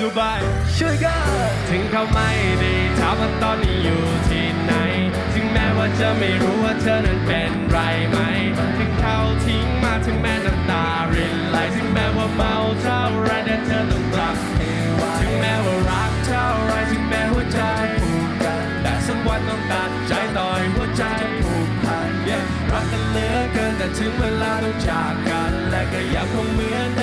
ดูไบช่วยกันถึงเขาไม่ได้ถามว่าตอนนี้อยู่ที่ไหน ถึงแม้ว่าจะไม่รู้ว่าเธอนั้นเป็นไรไหม ถึงเขาทิ้งมาถึงแม้น้ำตารินไหลถึงแม้ว่าเมาเท่าไรแต่เธอต้องกลับไถึงแม้ว่ารักเท่าไรถึงแม้หัวใจผูกกันแต่สักวันต้องตัดใจต่อยหัวใจผูกพันรักกันเหลือเกินแต่ถึงเวลาต้องจากกัน และก็ยังคงเหมือน